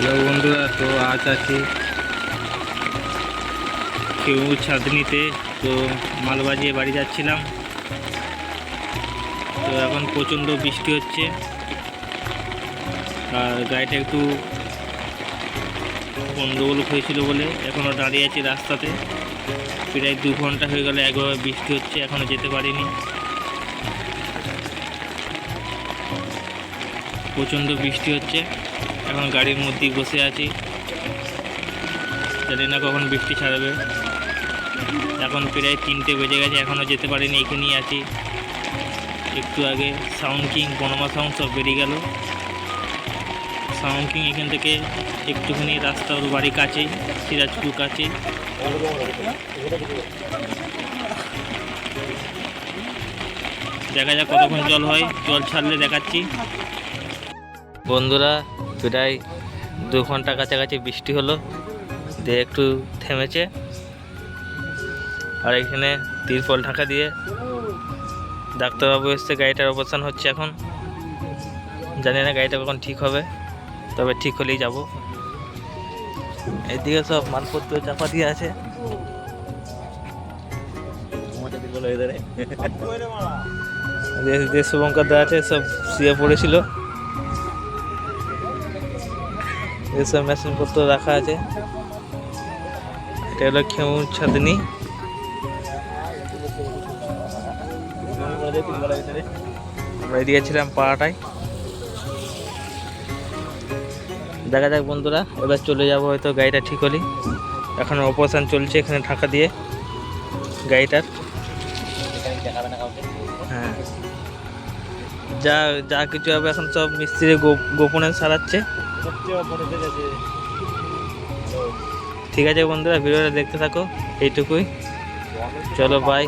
Hello বন্ধুরা, তো আজ আছি কেউ ছাদনিতে তো মাল বাজিয়ে বাড়ি যাচ্ছিলাম। তো এখন প্রচণ্ড বৃষ্টি হচ্ছে। আর গাড়িটা একটু গন্ডগোল হয়েছিল বলে এখনও দাঁড়িয়ে আছি রাস্তাতে। প্রায় দু ঘণ্টা হয়ে গেল একভাবে বৃষ্টি হচ্ছে এখনও যেতে পারিনি। প্রচণ্ড বৃষ্টি হচ্ছে। এখন গাড়ির মধ্যেই বসে আছি। জানি না কখন বৃষ্টি ছাড়বে। এখন প্রায় তিনটে বেজে গেছে এখনও যেতে পারিনি, এখানেই আছি। একটু আগে সাউন্ড কিং, বনমা সাউন্ড সব বেরিয়ে গেল। সাউন্ড কিং এখান থেকে একটুখানি রাস্তা ওর বাড়ি কাছেই, সিরাজপুর কাছে দেখা যাক কতক্ষণ জল হয়, জল ছাড়লে দেখাচ্ছি। বন্ধুরা প্রায় দু ঘণ্টা কাছাকাছি বৃষ্টি হলো দিয়ে একটু থেমেছে। আর এখানে তিরপল ঢাকা দিয়ে ডাক্তারবাবু এসছে গাড়িটার অবস্থান হচ্ছে এখন। জানি না গাড়িটা কখন ঠিক হবে তবে ঠিক হলেই যাব। এদিকে সব মালপত্র চাপা দিয়ে আছে। শুভঙ্কর দা আছে সব শুয়ে পড়েছিল। এসব মেশিনপত্র রাখা আছে। এটা হলো খেমুর ছাদনি আমরা এদিকে ছিলাম পাড়াটায়। দেখা যাক বন্ধুরা, এবার চলে যাব হয়তো গাড়িটা ঠিক হলি এখন অপারেশন চলছে এখানে ঢাকা দিয়ে। গাড়িটার। হ্যাঁ। যা যা কিছু হবে এখন সব মিস্ত্রি গোপনে সারাচ্ছে। ঠিক আছে বন্ধুরা, ভিডিওটা দেখতে থাকো, এইটুকুই। চলো বাই